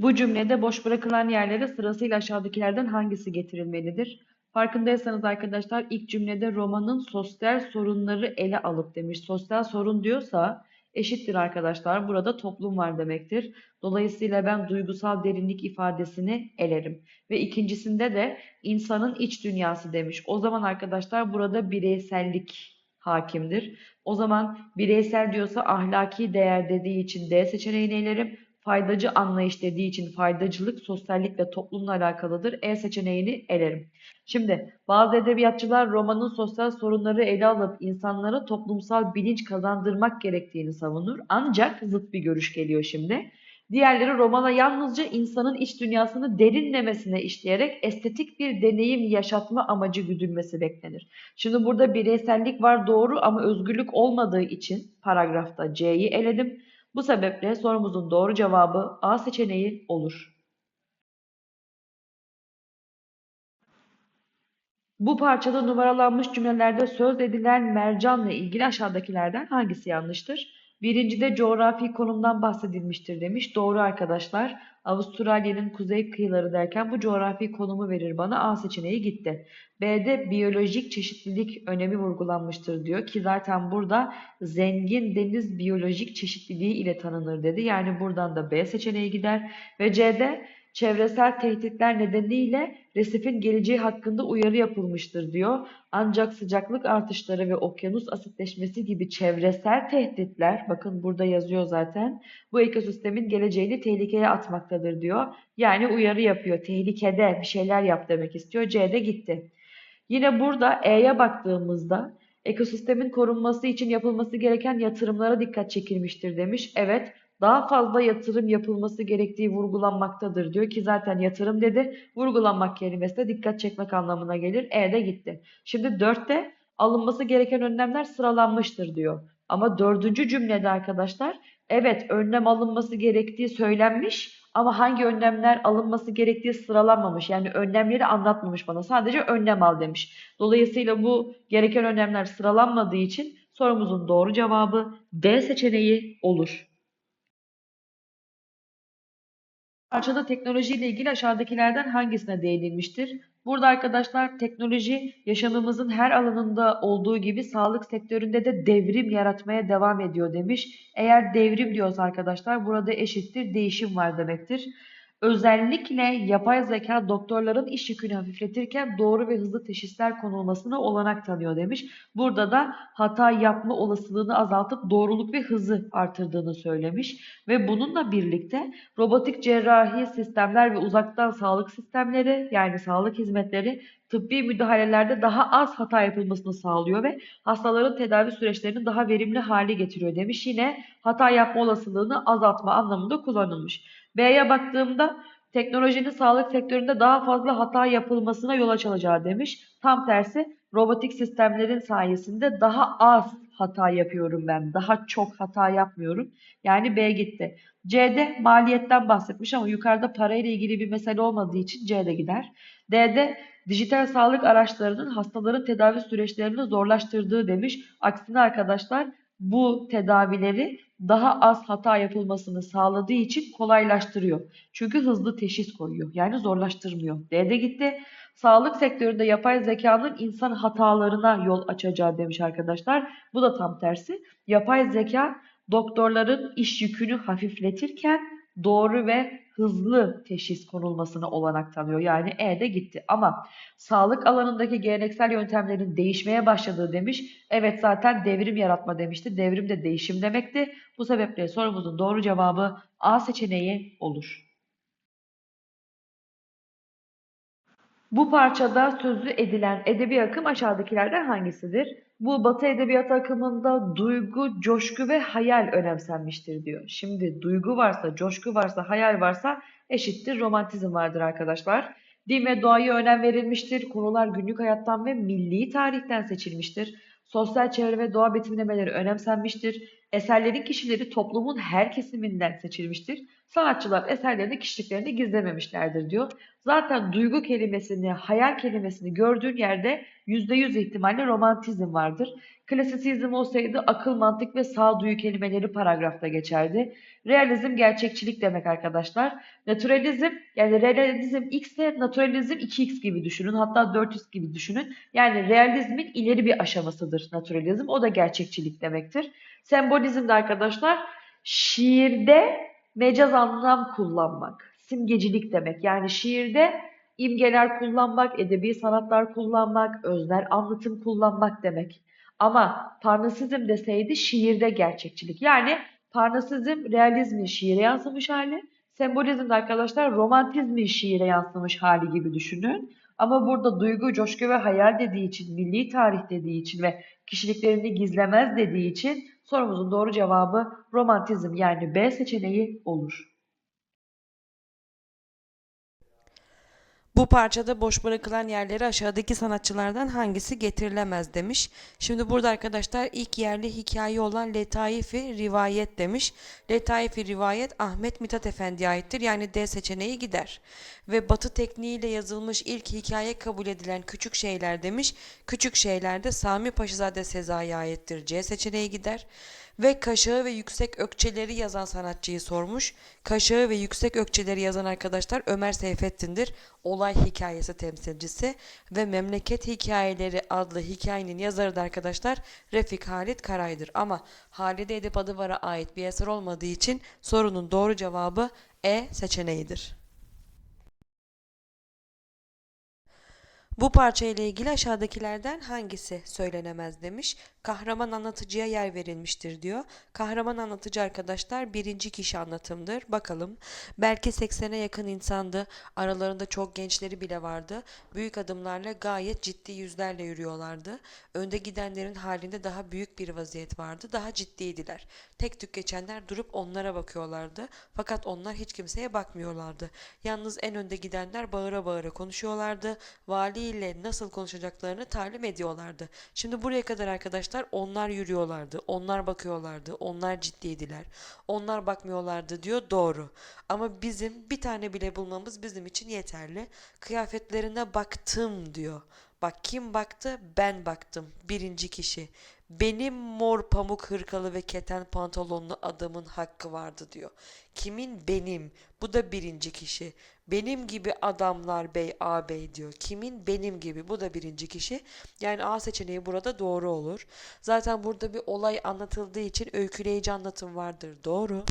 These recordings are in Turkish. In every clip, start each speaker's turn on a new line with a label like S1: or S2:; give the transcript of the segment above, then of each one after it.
S1: Bu cümlede boş bırakılan yerlere sırasıyla aşağıdakilerden hangisi getirilmelidir? Farkındaysanız arkadaşlar ilk cümlede romanın sosyal sorunları ele alıp demiş. Sosyal sorun diyorsa eşittir arkadaşlar. Burada toplum var demektir. Dolayısıyla ben duygusal derinlik ifadesini elerim. Ve ikincisinde de insanın iç dünyası demiş. O zaman arkadaşlar burada bireysellik hakimdir. O zaman bireysel diyorsa ahlaki değer dediği için D seçeneğini elerim. Faydacı anlayış dediği için faydacılık, sosyallik ve toplumla alakalıdır. E seçeneğini elerim. Şimdi bazı edebiyatçılar romanın sosyal sorunları ele alıp insanlara toplumsal bilinç kazandırmak gerektiğini savunur. Ancak zıt bir görüş geliyor şimdi. Diğerleri romana yalnızca insanın iç dünyasını derinlemesine işleyerek estetik bir deneyim yaşatma amacı güdülmesi beklenir. Şimdi burada bireysellik var doğru ama özgürlük olmadığı için paragrafta C'yi eledim. Bu sebeple sorumuzun doğru cevabı A seçeneği olur. Bu parçada numaralanmış cümlelerde söz edilen mercanla ilgili aşağıdakilerden hangisi yanlıştır? Birincide coğrafi konumdan bahsedilmiştir demiş. Doğru arkadaşlar. Avustralya'nın kuzey kıyıları derken bu coğrafi konumu verir bana. A seçeneği gitti. B'de biyolojik çeşitlilik önemi vurgulanmıştır diyor ki zaten burada zengin deniz biyolojik çeşitliliği ile tanınır dedi. Yani buradan da B seçeneği gider. Ve C'de çevresel tehditler nedeniyle resifin geleceği hakkında uyarı yapılmıştır diyor. Ancak sıcaklık artışları ve okyanus asitleşmesi gibi çevresel tehditler, bakın burada yazıyor zaten, bu ekosistemin geleceğini tehlikeye atmaktadır diyor. Yani uyarı yapıyor, tehlikede bir şeyler yap demek istiyor. C'de gitti. Yine burada E'ye baktığımızda ekosistemin korunması için yapılması gereken yatırımlara dikkat çekilmiştir demiş. Evet, daha fazla yatırım yapılması gerektiği vurgulanmaktadır diyor ki zaten yatırım dedi. Vurgulanmak kelimesi de dikkat çekmek anlamına gelir. E de gitti. Şimdi 4'te alınması gereken önlemler sıralanmıştır diyor. Ama dördüncü cümlede arkadaşlar evet önlem alınması gerektiği söylenmiş ama hangi önlemler alınması gerektiği sıralanmamış. Yani önlemleri anlatmamış bana. Sadece önlem al demiş. Dolayısıyla bu gereken önlemler sıralanmadığı için sorumuzun doğru cevabı D seçeneği olur. Parçada teknolojiyle ilgili aşağıdakilerden hangisine değinilmiştir? Burada arkadaşlar teknoloji yaşamımızın her alanında olduğu gibi sağlık sektöründe de devrim yaratmaya devam ediyor demiş. Eğer devrim diyorsa arkadaşlar burada eşittir değişim var demektir. Özellikle yapay zeka doktorların iş yükünü hafifletirken doğru ve hızlı teşhisler konulmasına olanak tanıyor demiş. Burada da hata yapma olasılığını azaltıp doğruluk ve hızı artırdığını söylemiş. Ve bununla birlikte robotik cerrahi sistemler ve uzaktan sağlık sistemleri yani sağlık hizmetleri tıbbi müdahalelerde daha az hata yapılmasını sağlıyor ve hastaların tedavi süreçlerini daha verimli hale getiriyor demiş. Yine hata yapma olasılığını azaltma anlamında kullanılmış. B'ye baktığımda teknolojinin sağlık sektöründe daha fazla hata yapılmasına yol açacağı demiş. Tam tersi robotik sistemlerin sayesinde daha az hata yapıyorum ben. Daha çok hata yapmıyorum. Yani B gitti. C'de maliyetten bahsetmiş ama yukarıda parayla ilgili bir mesele olmadığı için C'de gider. D'de dijital sağlık araçlarının hastaların tedavi süreçlerini zorlaştırdığı demiş. Aksine arkadaşlar bu tedavileri daha az hata yapılmasını sağladığı için kolaylaştırıyor. Çünkü hızlı teşhis koyuyor. Yani zorlaştırmıyor. D'de gitti. Sağlık sektöründe yapay zekanın insan hatalarına yol açacağı demiş arkadaşlar. Bu da tam tersi. Yapay zeka doktorların iş yükünü hafifletirken doğru ve hızlı teşhis konulmasına olanak tanıyor. Yani E de gitti. Ama sağlık alanındaki geleneksel yöntemlerin değişmeye başladığı demiş. Evet zaten devrim yaratma demişti. Devrim de değişim demekti. Bu sebeple sorumuzun doğru cevabı A seçeneği olur. Bu parçada sözü edilen edebi akım aşağıdakilerden hangisidir? Bu Batı edebiyatı akımında duygu, coşku ve hayal önemsenmiştir diyor. Şimdi duygu varsa, coşku varsa, hayal varsa eşittir romantizm vardır arkadaşlar. Din ve doğaya önem verilmiştir. Konular günlük hayattan ve milli tarihten seçilmiştir. Sosyal çevre ve doğa betimlemeleri önemsenmiştir. Eserlerin kişileri toplumun her kesiminden seçilmiştir. Sanatçılar eserlerinde kişiliklerini gizlememişlerdir diyor. Zaten duygu kelimesini, hayal kelimesini gördüğün yerde %100 ihtimalle romantizm vardır. Klasisizm olsaydı akıl, mantık ve sağduyu kelimeleri paragrafta geçerdi. Realizm gerçekçilik demek arkadaşlar. Naturalizm yani realizm x ise naturalizm 2x gibi düşünün. Hatta 4x gibi düşünün. Yani realizmin ileri bir aşamasıdır naturalizm. O da gerçekçilik demektir. Sembolizm de arkadaşlar şiirde mecaz anlam kullanmak. Simgecilik demek. Yani şiirde imgeler kullanmak, edebi sanatlar kullanmak, öznel anlatım kullanmak demek. Ama Parnasizm deseydi şiirde gerçekçilik. Yani Parnasizm realizmin şiire yansımış hali. Sembolizm de arkadaşlar romantizmin şiire yansımış hali gibi düşünün. Ama burada duygu, coşku ve hayal dediği için, milli tarih dediği için ve kişiliklerini gizlemez dediği için sorumuzun doğru cevabı romantizm yani B seçeneği olur.
S2: Bu parçada boş bırakılan yerleri aşağıdaki sanatçılardan hangisi getirilemez demiş. Şimdi burada arkadaşlar ilk yerli hikaye olan Letaifi Rivayet demiş. Letaifi Rivayet Ahmet Mithat Efendi'ye aittir. Yani D seçeneği gider. Ve batı tekniğiyle yazılmış ilk hikaye kabul edilen küçük şeyler demiş. Küçük şeyler de Sami Paşazade Sezai'ye aittir. C seçeneği gider. Ve kaşağı ve yüksek ökçeleri yazan sanatçıyı sormuş. Kaşağı ve yüksek ökçeleri yazan arkadaşlar Ömer Seyfettin'dir. Olay hikayesi temsilcisi ve Memleket Hikayeleri adlı hikayenin yazarı da arkadaşlar Refik Halit Karay'dır. Ama Halide Edip Adıvar'a ait bir eser olmadığı için sorunun doğru cevabı E seçeneğidir. Bu parça ile ilgili aşağıdakilerden hangisi söylenemez demiş. Kahraman anlatıcıya yer verilmiştir diyor. Kahraman anlatıcı arkadaşlar birinci kişi anlatımdır. Bakalım. Belki 80'e yakın insandı. Aralarında çok gençleri bile vardı. Büyük adımlarla gayet ciddi yüzlerle yürüyorlardı. Önde gidenlerin halinde daha büyük bir vaziyet vardı. Daha ciddiydiler. Tek tük geçenler durup onlara bakıyorlardı. Fakat onlar hiç kimseye bakmıyorlardı. Yalnız en önde gidenler bağıra bağıra konuşuyorlardı. Vali ile nasıl konuşacaklarını talim ediyorlardı. Şimdi buraya kadar arkadaşlar onlar yürüyorlardı, onlar bakıyorlardı, onlar ciddiydiler. Onlar bakmıyorlardı diyor doğru. Ama bizim bir tane bile bulmamız bizim için yeterli. Kıyafetlerine baktım diyor. Bak kim baktı? Ben baktım. Birinci kişi. Benim mor pamuk hırkalı ve keten pantolonlu adamın hakkı vardı diyor. Kimin? Benim. Bu da birinci kişi. Benim gibi adamlar bey ağabey diyor. Kimin? Benim gibi. Bu da birinci kişi. Yani A seçeneği burada doğru olur. Zaten burada bir olay anlatıldığı için öyküleyici anlatım vardır. Doğru.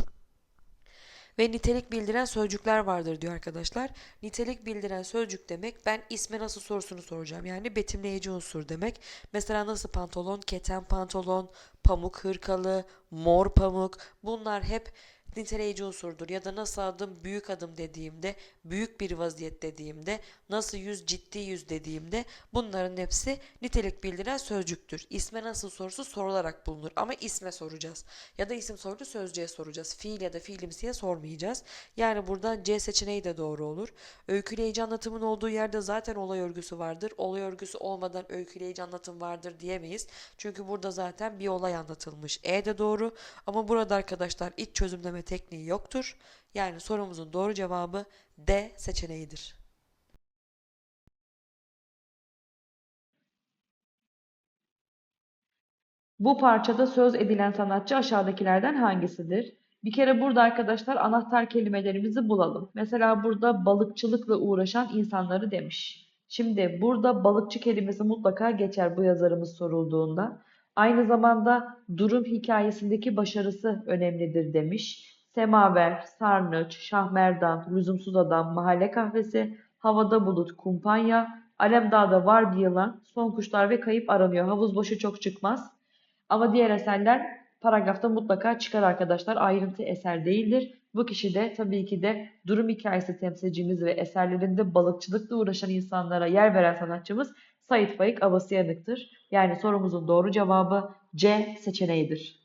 S2: Ve nitelik bildiren sözcükler vardır diyor arkadaşlar. Nitelik bildiren sözcük demek ben isme nasıl sorusunu soracağım. Yani betimleyici unsur demek. Mesela nasıl pantolon, keten pantolon, pamuk hırkalı, mor pamuk bunlar hep niteleyici unsurdur. Ya da nasıl adım büyük adım dediğimde, büyük bir vaziyet dediğimde, nasıl yüz ciddi yüz dediğimde bunların hepsi nitelik bildiren sözcüktür. İsme nasıl sorusu sorularak bulunur ama isme soracağız. Ya da isim sorusu sözcüğe soracağız. Fiil ya da fiilimsiye sormayacağız. Yani buradan C seçeneği de doğru olur. Öyküleyici anlatımın olduğu yerde zaten olay örgüsü vardır. Olay örgüsü olmadan öyküleyici anlatım vardır diyemeyiz. Çünkü burada zaten bir olay anlatılmış. E de doğru ama burada arkadaşlar iç çözümleme tekniği yoktur. Yani sorumuzun doğru cevabı D seçeneğidir.
S1: Bu parçada söz edilen sanatçı aşağıdakilerden hangisidir? Bir kere burada arkadaşlar anahtar kelimelerimizi bulalım. Mesela burada balıkçılıkla uğraşan insanları demiş. Şimdi burada balıkçı kelimesi mutlaka geçer bu yazarımız sorulduğunda. Aynı zamanda durum hikayesindeki başarısı önemlidir demiş. Semaver, Sarnıç, Şahmerdan, Lüzumsuz Adam, Mahalle Kahvesi, Havada Bulut, Kumpanya, Alemdağ'da var bir yılan, Son Kuşlar ve Kayıp aranıyor. Havuz boşu çok çıkmaz. Ama diğer eserler paragrafta mutlaka çıkar arkadaşlar. Ayrıntı eser değildir. Bu kişi de tabii ki de durum hikayesi temsilcimiz ve eserlerinde balıkçılıkla uğraşan insanlara yer veren sanatçımız Sait Faik Abasıyanık'tır. Yani sorumuzun doğru cevabı C seçeneğidir.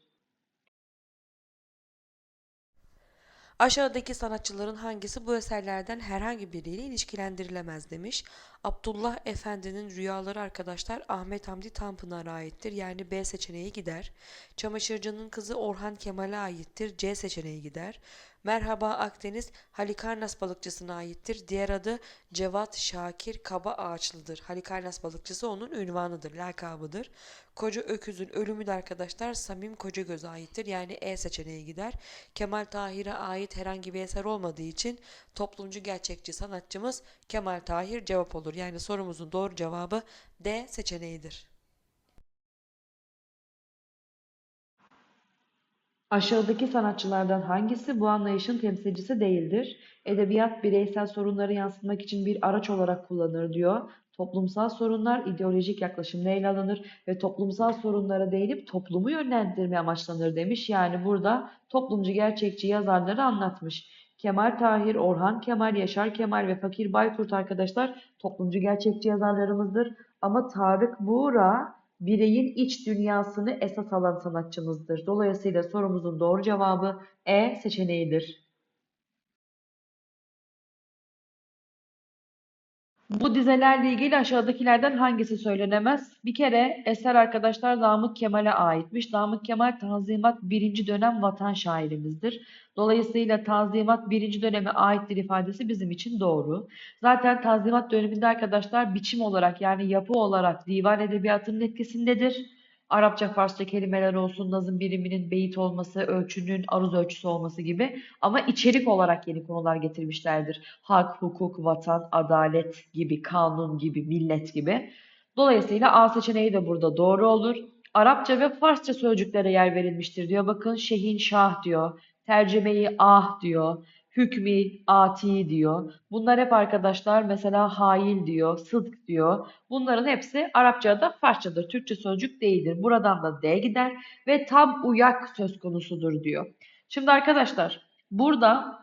S2: Aşağıdaki sanatçıların hangisi bu eserlerden herhangi biriyle ilişkilendirilemez demiş. Abdullah Efendi'nin rüyaları arkadaşlar Ahmet Hamdi Tanpınar'a aittir. Yani B seçeneği gider. Çamaşırcının kızı Orhan Kemal'e aittir. C seçeneği gider. Merhaba Akdeniz Halikarnas balıkçısına aittir. Diğer adı Cevat Şakir Kaba Ağaçlıdır. Halikarnas balıkçısı onun ünvanıdır, lakabıdır. Koca Öküz'ün ölümü de arkadaşlar Samim Kocagöz'e aittir. Yani E seçeneği gider. Kemal Tahir'e ait herhangi bir eser olmadığı için toplumcu gerçekçi sanatçımız Kemal Tahir cevap olur. Yani sorumuzun doğru cevabı D seçeneğidir.
S1: Aşağıdaki sanatçılardan hangisi bu anlayışın temsilcisi değildir? Edebiyat bireysel sorunları yansıtmak için bir araç olarak kullanılır diyor. Toplumsal sorunlar ideolojik yaklaşımla ele alınır ve toplumsal sorunlara değinip toplumu yönlendirme amaçlanır demiş. Yani burada toplumcu gerçekçi yazarları anlatmış. Kemal Tahir, Orhan Kemal, Yaşar Kemal ve Fakir Baykurt arkadaşlar toplumcu gerçekçi yazarlarımızdır. Ama Tarık Buğra bireyin iç dünyasını esas alan sanatçımızdır. Dolayısıyla sorumuzun doğru cevabı E seçeneğidir. Bu dizelerle ilgili aşağıdakilerden hangisi söylenemez? Bir kere eser arkadaşlar Namık Kemal'e aitmiş. Namık Kemal Tanzimat 1. dönem vatan şairimizdir. Dolayısıyla Tanzimat 1. döneme aittir ifadesi bizim için doğru. Zaten Tanzimat döneminde arkadaşlar biçim olarak yani yapı olarak divan edebiyatının etkisindedir. Arapça, Farsça kelimeler olsun, nazım biriminin beyit olması, ölçünün aruz ölçüsü olması gibi ama içerik olarak yeni konular getirmişlerdir. Hak, hukuk, vatan, adalet gibi, kanun gibi, millet gibi. Dolayısıyla A seçeneği de burada doğru olur. Arapça ve Farsça sözcüklere yer verilmiştir diyor. Bakın şehin şah diyor. Tercemeyi ah diyor. Hükmi ati diyor. Bunlar hep arkadaşlar mesela hail diyor, sıdk diyor. Bunların hepsi Arapçada Farsçadır. Türkçe sözcük değildir. Buradan da D gider ve tam uyak söz konusudur diyor. Şimdi arkadaşlar burada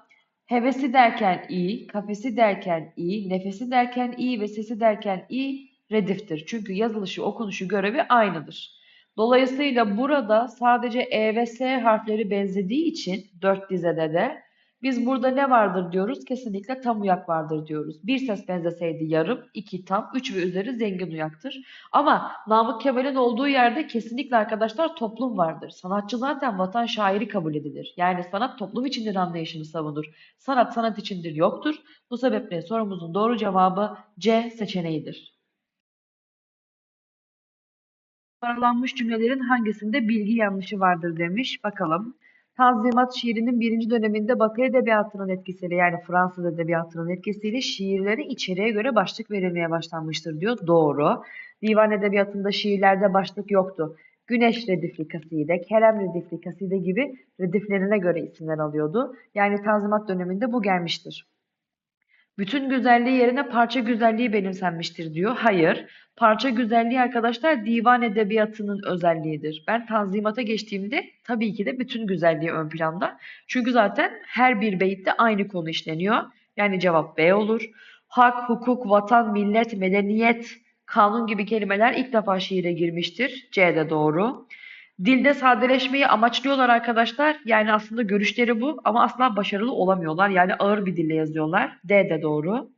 S1: hevesi derken i, kafesi derken i, nefesi derken i ve sesi derken i rediftir. Çünkü yazılışı, okunuşu, görevi aynıdır. Dolayısıyla burada sadece E ve S harfleri benzediği için dört dizede de biz burada ne vardır diyoruz? Kesinlikle tam uyak vardır diyoruz. Bir ses benzeseydi yarım, iki tam, üç ve üzeri zengin uyaktır. Ama Namık Kemal'in olduğu yerde kesinlikle arkadaşlar toplum vardır. Sanatçı zaten vatan şairi kabul edilir. Yani sanat toplum içindir anlayışını savunur. Sanat sanat içindir yoktur. Bu sebeple sorumuzun doğru cevabı C seçeneğidir. Numaralanmış cümlelerin hangisinde bilgi yanlışı vardır demiş. Bakalım. Tanzimat şiirinin birinci döneminde Batı edebiyatının etkisiyle yani Fransız edebiyatının etkisiyle şiirlere içeriğe göre başlık verilmeye başlanmıştır diyor. Doğru. Divan edebiyatında şiirlerde başlık yoktu. Güneş redifli kaside, Kerem redifli kaside gibi rediflerine göre isimler alıyordu. Yani Tanzimat döneminde bu gelmiştir. Bütün güzelliği yerine parça güzelliği benimsenmiştir diyor. Hayır. Parça güzelliği arkadaşlar divan edebiyatının özelliğidir. Ben tanzimata geçtiğimde tabii ki de bütün güzelliği ön planda. Çünkü zaten her bir beyitte aynı konu işleniyor. Yani cevap B olur. Hak, hukuk, vatan, millet, medeniyet, kanun gibi kelimeler ilk defa şiire girmiştir. C de doğru. Dilde sadeleşmeyi amaçlıyorlar arkadaşlar. Yani aslında görüşleri bu ama asla başarılı olamıyorlar. Yani ağır bir dille yazıyorlar. D de doğru.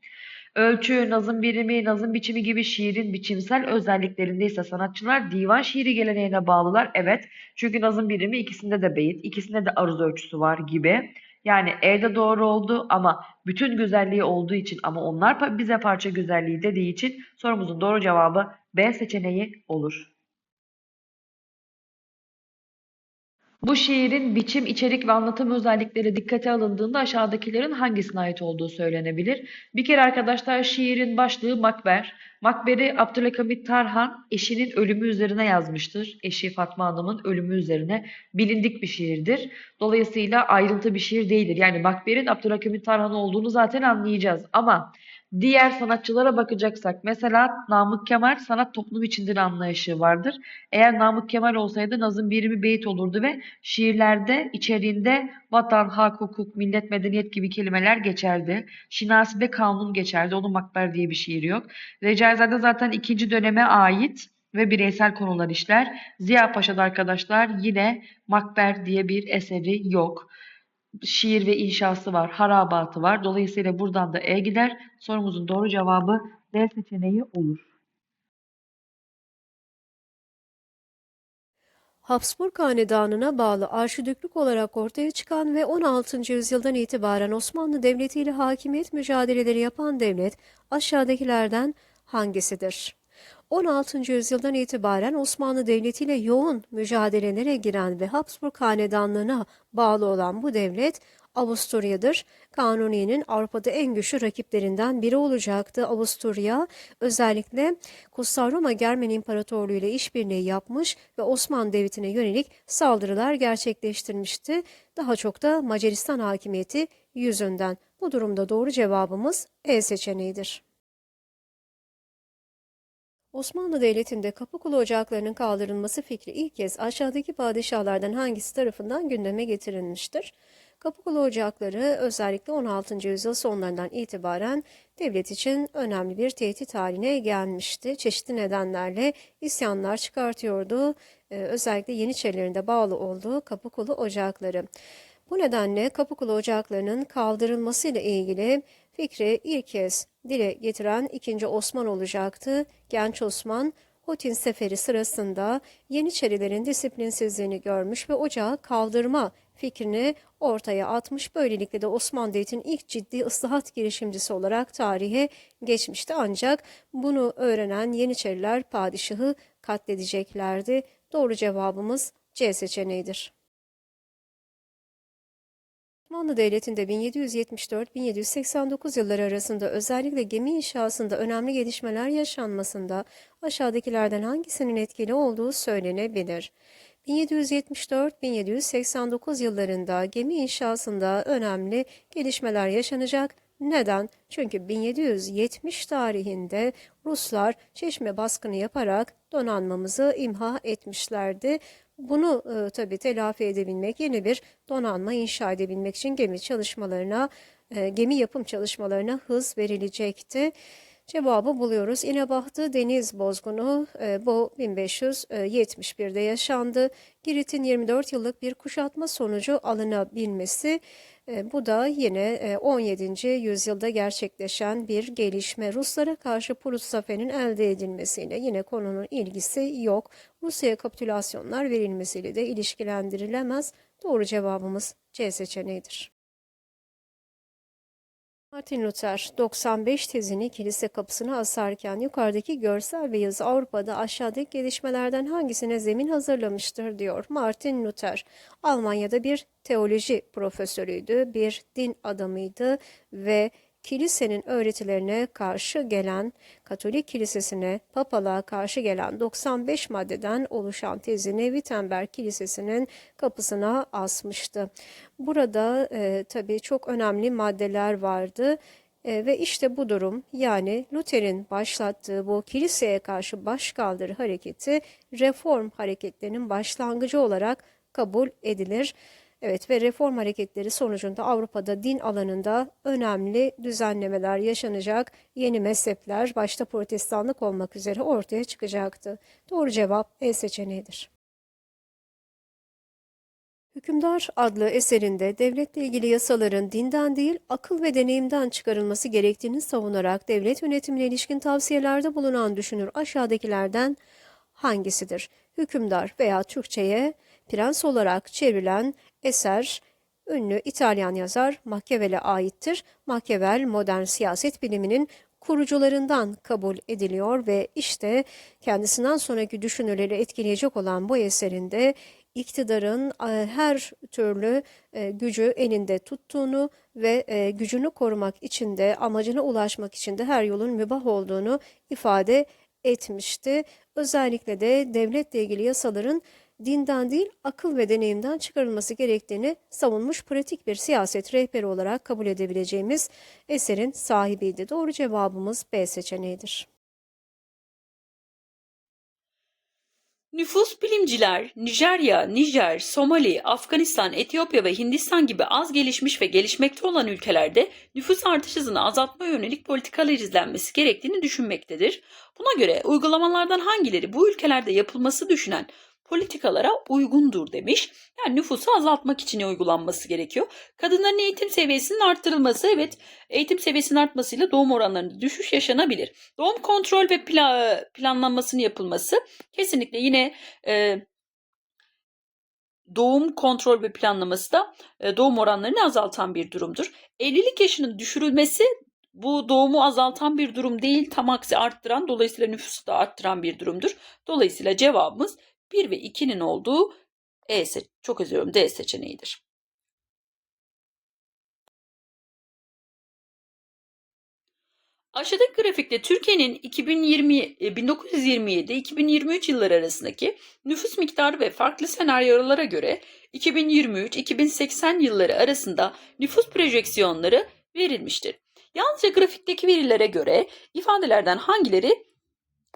S1: Ölçü, nazım birimi, nazım biçimi gibi şiirin biçimsel özelliklerinde ise sanatçılar divan şiiri geleneğine bağlılar. Evet. Çünkü nazım birimi ikisinde de beyit, ikisinde de aruz ölçüsü var gibi. Yani E de doğru oldu ama bütün güzelliği olduğu için ama onlar bize parça güzelliği dediği için sorumuzun doğru cevabı B seçeneği olur. Bu şiirin biçim, içerik ve anlatım özellikleri dikkate alındığında aşağıdakilerin hangisine ait olduğu söylenebilir. Bir kere arkadaşlar şiirin başlığı Makber. Makber'i Abdülhamit Tarhan eşinin ölümü üzerine yazmıştır. Eşi Fatma Hanım'ın ölümü üzerine bilindik bir şiirdir. Dolayısıyla ayrıntı bir şiir değildir. Yani Makber'in Abdülhamit Tarhan olduğunu zaten anlayacağız. Ama diğer sanatçılara bakacaksak mesela Namık Kemal sanat toplum içindir anlayışı vardır. Eğer Namık Kemal olsaydı nazım birimi beyit olurdu ve şiirlerde içeriğinde vatan, hak, hukuk, millet, medeniyet gibi kelimeler geçerdi. Şinasi'de kanun geçerdi. Onun Makber diye bir şiir yok. Recaizade zaten ikinci döneme ait ve bireysel konular işler. Ziya Paşa'da arkadaşlar yine Makber diye bir eseri yok. Şiir ve inşası var, harabatı var. Dolayısıyla buradan da E gider. Sorumuzun doğru cevabı D seçeneği olur.
S3: Habsburg Hanedanı'na bağlı arşidüklük olarak ortaya çıkan ve 16. yüzyıldan itibaren Osmanlı Devleti ile hakimiyet mücadeleleri yapan devlet aşağıdakilerden hangisidir? 16. yüzyıldan itibaren Osmanlı Devleti ile yoğun mücadelelere giren ve Habsburg Hanedanlığına bağlı olan bu devlet Avusturya'dır. Kanuni'nin Avrupa'da en güçlü rakiplerinden biri olacaktı. Avusturya özellikle Kutsal Roma Germen İmparatorluğu ile işbirliği yapmış ve Osmanlı Devleti'ne yönelik saldırılar gerçekleştirmişti. Daha çok da Macaristan hakimiyeti yüzünden. Bu durumda doğru cevabımız E seçeneğidir. Osmanlı Devleti'nde Kapıkulu ocaklarının kaldırılması fikri ilk kez aşağıdaki padişahlardan hangisi tarafından gündeme getirilmiştir? Kapıkulu ocakları özellikle 16. yüzyıl sonlarından itibaren devlet için önemli bir tehdit haline gelmişti. Çeşitli nedenlerle isyanlar çıkartıyordu. Ee, özellikle Yeniçerilerin bağlı olduğu Kapıkulu ocakları. Bu nedenle Kapıkulu ocaklarının kaldırılmasıyla ilgili fikri ilk kez dile getiren 2. Osman olacaktı. Genç Osman Hotin Seferi sırasında Yeniçerilerin disiplinsizliğini görmüş ve ocağı kaldırma fikrini ortaya atmış. Böylelikle de Osmanlı Devleti'nin ilk ciddi ıslahat girişimcisi olarak tarihe geçmişti. Ancak bunu öğrenen Yeniçeriler padişahı katledeceklerdi. Doğru cevabımız C seçeneğidir. Osmanlı Devleti'nde 1774-1789 yılları arasında özellikle gemi inşasında önemli gelişmeler yaşanmasında aşağıdakilerden hangisinin etkili olduğu söylenebilir. 1774-1789 yıllarında gemi inşasında önemli gelişmeler yaşanacak. Neden? Çünkü 1770 tarihinde Ruslar Çeşme baskını yaparak donanmamızı imha etmişlerdi. Bunu e, tabii telafi edebilmek, yeni bir donanma inşa edebilmek için gemi çalışmalarına, e, gemi yapım çalışmalarına hız verilecekti. Cevabı buluyoruz. İnebahtı Deniz Bozgunu e, bu 1571'de yaşandı. Girit'in 24 yıllık bir kuşatma sonucu alınabilmesi bu da yine e, 17. yüzyılda gerçekleşen bir gelişme. Ruslara karşı Prus zaferinin elde edilmesiyle yine konunun ilgisi yok. Rusya'ya kapitülasyonlar verilmesiyle de ilişkilendirilemez. Doğru cevabımız C seçeneğidir. Martin Luther 95 tezini kilise kapısına asarken yukarıdaki görsel ve yazı Avrupa'da aşağıdaki gelişmelerden hangisine zemin hazırlamıştır diyor. Martin Luther Almanya'da bir teoloji profesörüydü, bir din adamıydı ve kilisenin öğretilerine karşı gelen, Katolik kilisesine, papalığa karşı gelen 95 maddeden oluşan tezini Wittenberg Kilisesi'nin kapısına asmıştı. Burada e, tabii çok önemli maddeler vardı. E, ve işte bu durum yani Luther'in başlattığı bu kiliseye karşı başkaldırı hareketi reform hareketlerinin başlangıcı olarak kabul edilir. Evet ve reform hareketleri sonucunda Avrupa'da din alanında önemli düzenlemeler yaşanacak, yeni mezhepler başta protestanlık olmak üzere ortaya çıkacaktı. Doğru cevap E seçeneğidir. Hükümdar adlı eserinde devletle ilgili yasaların dinden değil akıl ve deneyimden çıkarılması gerektiğini savunarak devlet yönetimine ilişkin tavsiyelerde bulunan düşünür aşağıdakilerden hangisidir? Hükümdar veya Türkçe'ye prens olarak çevrilen eser ünlü İtalyan yazar Machiavelli'e aittir. Machiavelli modern siyaset biliminin kurucularından kabul ediliyor ve işte kendisinden sonraki düşünürleri etkileyecek olan bu eserinde iktidarın e, her türlü e, gücü elinde tuttuğunu ve e, gücünü korumak için de amacına ulaşmak için de her yolun mübah olduğunu ifade etmişti. Özellikle de devletle ilgili yasaların dinden değil akıl ve deneyimden çıkarılması gerektiğini savunmuş pratik bir siyaset rehberi olarak kabul edebileceğimiz eserin sahibiydi. Doğru cevabımız B seçeneğidir.
S4: Nüfus bilimciler Nijerya, Nijer, Somali, Afganistan, Etiyopya ve Hindistan gibi az gelişmiş ve gelişmekte olan ülkelerde nüfus artış hızını azaltmaya yönelik politikalar izlenmesi gerektiğini düşünmektedir. Buna göre uygulamalardan hangileri bu ülkelerde yapılması düşünen politikalara uygundur demiş. Yani nüfusu azaltmak için uygulanması gerekiyor. Kadınların eğitim seviyesinin arttırılması evet eğitim seviyesinin artmasıyla doğum oranlarında düşüş yaşanabilir. Doğum kontrol ve pla- planlanmasının yapılması kesinlikle yine e, doğum kontrol ve planlaması da e, doğum oranlarını azaltan bir durumdur. Evlilik yaşının düşürülmesi bu doğumu azaltan bir durum değil, tam aksi arttıran, dolayısıyla nüfusu da arttıran bir durumdur. Dolayısıyla cevabımız 1 ve 2'nin olduğu E se- çok özür D seçeneğidir. Aşağıdaki grafikte Türkiye'nin 2020 1927-2023 yılları arasındaki nüfus miktarı ve farklı senaryolara göre 2023-2080 yılları arasında nüfus projeksiyonları verilmiştir. Yalnızca grafikteki verilere göre ifadelerden hangileri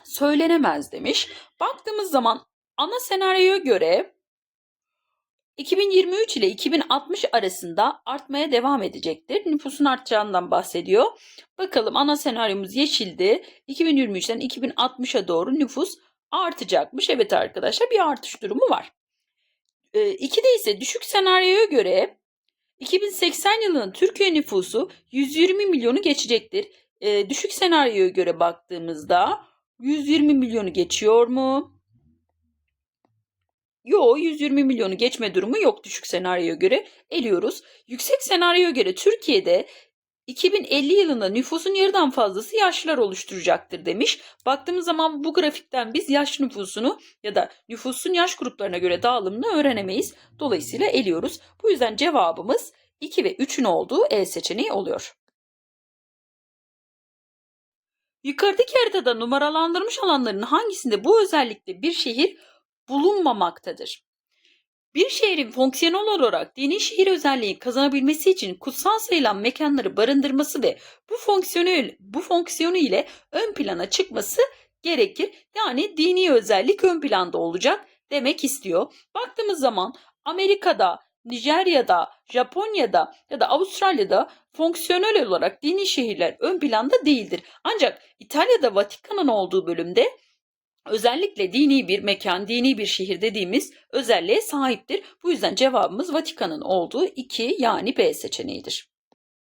S4: söylenemez demiş. Baktığımız zaman ana senaryoya göre 2023 ile 2060 arasında artmaya devam edecektir. Nüfusun artacağından bahsediyor. Bakalım ana senaryomuz yeşildi. 2023'ten 2060'a doğru nüfus artacakmış. Evet arkadaşlar bir artış durumu var. Ee, ikide ise düşük senaryoya göre 2080 yılının Türkiye nüfusu 120 milyonu geçecektir. Ee, düşük senaryoya göre baktığımızda 120 milyonu geçiyor mu? Yo 120 milyonu geçme durumu yok düşük senaryoya göre. Eliyoruz. Yüksek senaryoya göre Türkiye'de 2050 yılında nüfusun yarıdan fazlası yaşlılar oluşturacaktır demiş. Baktığımız zaman bu grafikten biz yaş nüfusunu ya da nüfusun yaş gruplarına göre dağılımını öğrenemeyiz. Dolayısıyla eliyoruz. Bu yüzden cevabımız 2 ve 3'ün olduğu E seçeneği oluyor. Yukarıdaki haritada numaralandırmış alanların hangisinde bu özellikle bir şehir bulunmamaktadır? Bir şehrin fonksiyonel olarak dini şehir özelliği kazanabilmesi için kutsal sayılan mekanları barındırması ve bu fonksiyonel bu fonksiyonu ile ön plana çıkması gerekir. Yani dini özellik ön planda olacak demek istiyor. Baktığımız zaman Amerika'da, Nijerya'da, Japonya'da ya da Avustralya'da fonksiyonel olarak dini şehirler ön planda değildir. Ancak İtalya'da Vatikan'ın olduğu bölümde özellikle dini bir mekan, dini bir şehir dediğimiz özelliğe sahiptir. Bu yüzden cevabımız Vatikan'ın olduğu 2 yani B seçeneğidir.